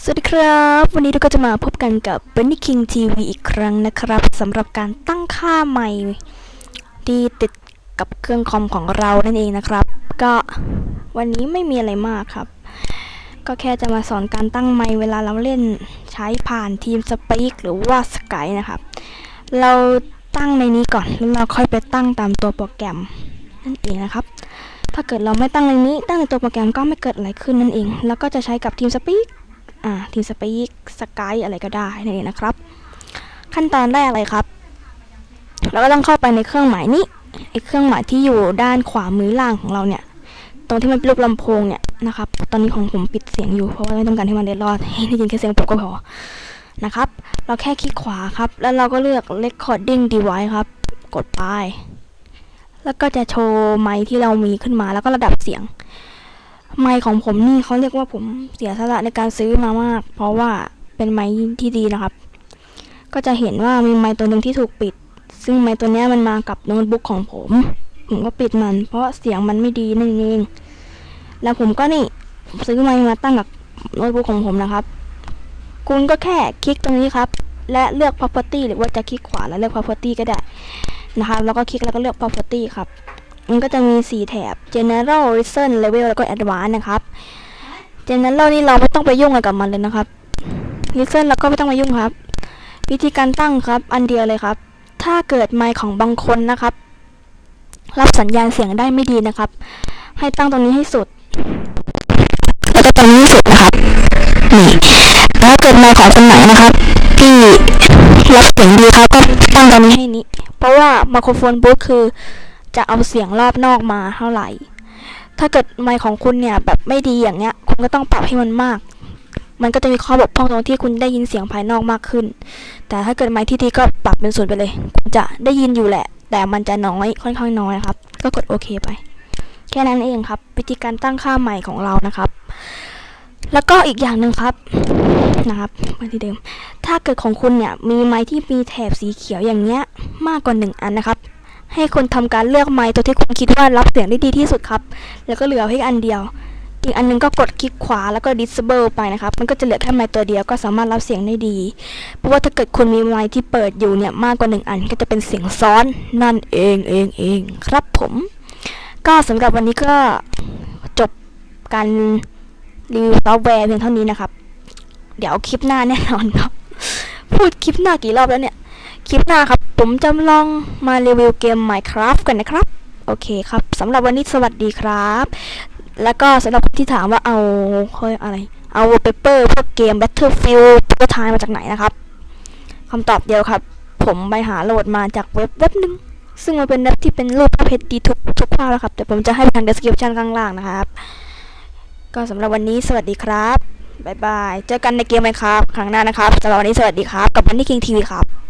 สวัสดีครับ วันนี้เราก็จะมาพบกันกับ b e n n y King TV อีกครั้งนะครับสำหรับการตั้งค่าใหม่ที่ติดกับเครื่องคอมของเรานั่นเองนะครับ ก็วันนี้ไม่มีอะไรมากครับ ก็แค่จะมาสอนการตั้งไมค์เวลาเราเล่นใช้ผ่านทีมสปีกหรือว่าสกายนะครับ เราตั้งในนี้ก่อนแล้วเราค่อยไปตั้งตามตัวโปรแกรมนั่นเองนะครับถ้าเกิดเราไม่ตั้งในนี้ตั้งในตัวโปรแกรมก็ไม่เกิดอะไรขึ้นนั่นเอง แล้วก็จะใช้กับทีมสปีก อ่าทีมสปีกสกายอะไรก็ได้นั่นเองนะครับ ขั้นตอนแรกเลยครับ เราก็ต้องเข้าไปในเครื่องหมายนี้ไอเครื่องหมายที่อยู่ด้านขวามือล่างของเราเนี่ย ตรงที่มันเป็นรูปลำโพงเนี่ยนะครับ ตอนนี้ของผมปิดเสียงอยู่เพราะว่าไม่ต้องการให้มันเดือดร้อนให้ได้ยินแค่เสียงผมก็พอนะครับ เราแค่คลิกขวาครับ แล้วเราก็เลือก recording device ครับ กดไป แล้วก็จะโชว์ไมค์ที่เรามีขึ้นมาแล้วก็ระดับเสียง ไมค์ของผมนี่เขาเรียกว่าผมเสียสละในการซื้อมามาก เพราะว่าเป็นไมค์ที่ดีนะครับ ก็จะเห็นว่ามีไมค์ตัวหนึ่งที่ถูกปิด ซึ่งไมค์ตัวนี้มันมากับโน้ตบุ๊กของผม ผมก็ปิดมัน เพราะเสียงมันไม่ดีนั่นเอง แล้วผมก็นี่ซื้อไมค์มาตั้งกับโน้ตบุ๊กของผมนะครับ คุณก็แค่คลิกตรงนี้ครับ และเลือก property หรือว่าจะคลิกขวาแล้วเลือก property ก็ได้นะครับ แล้วก็คลิกแล้วก็เลือก property ครับ มันก็จะมี 4 แถบ general reason level แล้วก็ advanced นะครับ general นี่เราไม่ต้องไปยุ่งอะไรกับมันเลยนะครับ reason เราก็ไม่ต้องมายุ่งครับ วิธีการตั้งครับ อันเดียวเลยครับ ถ้าเกิดไมค์ของบางคนนะครับ รับสัญญาณเสียงได้ไม่ดีนะครับ ให้ตั้งตรงนี้ให้สุดแล้วก็ตรงนี้สุดนะครับนี่ถ้าเกิดไมค์ของคนไหนนะครับที่รับเสียงดีครับก็ตั้งตรงนี้ให้นี้ เพราะว่าไมโครโฟนบูธคือ จะเอาเสียงรอบนอกมาเท่าไหร่ ถ้าเกิดไมค์ของคุณเนี่ยแบบไม่ดีอย่างเงี้ย คุณก็ต้องปรับให้มันมาก มันก็จะมีข้อบกพร่องตรงที่คุณได้ยินเสียงภายนอกมากขึ้น แต่ถ้าเกิดไมค์ที่ดีก็ปรับเป็นศูนย์ไปเลย คุณจะได้ยินอยู่แหละ แต่มันจะน้อยค่อนข้างน้อยนะครับ ก็กดโอเคไป แค่นั้นเองครับ วิธีการตั้งค่าใหม่ของเรานะครับ แล้วก็อีกอย่างหนึ่งครับนะครับมาที่เดิม ถ้าเกิดของคุณเนี่ยมีไม้ที่มีแถบสีเขียวอย่างเงี้ยมากกว่าหนึ่งอันนะครับ ให้คนทำการเลือกไม้ตัวที่คุณคิดว่ารับเสียงได้ดีที่สุดครับ แล้วก็เหลือเพียงอันเดียว อีกอันหนึงก็กดคลิกขวาแล้วก็ disable ไปนะครับ มันก็จะเหลือแค่ไม้ตัวเดียวก็สามารถรับเสียงได้ดี เพราะว่าถ้าเกิดคุณมีไม้ที่เปิดอยู่เนี่ยมากกว่าหนึ่งอันก็จะเป็นเสียงซ้อนนั่นเองเองเองครับผม ก็สำหรับวันนี้ก็จบการรีวิวซอฟต์แวร์เพียงเท่านี้นะครับ เดี๋ยวคลิปหน้าแน่นอนครับ พูดคลิปหน้ากี่รอบแล้วเนี่ย คลิปหน้าครับ ผมจะลองมารีวิวเกม Minecraft กันนะครับ โอเคครับสำหรับวันนี้สวัสดีครับ แล้วก็สำหรับคนที่ถามว่าเอาเฮ้ยอะไร เอาเปเปอร์พวกเกม Battlefield ตัวทายมาจากไหนนะครับคำตอบเดียวครับ ผมไปหาโหลดมาจากเว็บเว็บนึง ซึ่งมันเป็นเว็บที่เป็นรูปภาพเพชรดีทุกทุกภาพแล้วครับแต่ผมจะให้ทาง description ข้างล่างนะครับ ก็สำหรับวันนี้สวัสดีครับบ๊ายบาย เจอกันในเกมไหมครับ ครั้งหน้านะครับสำหรับวันนี้สวัสดีครับ กับวันนี้คิงทีวีครับ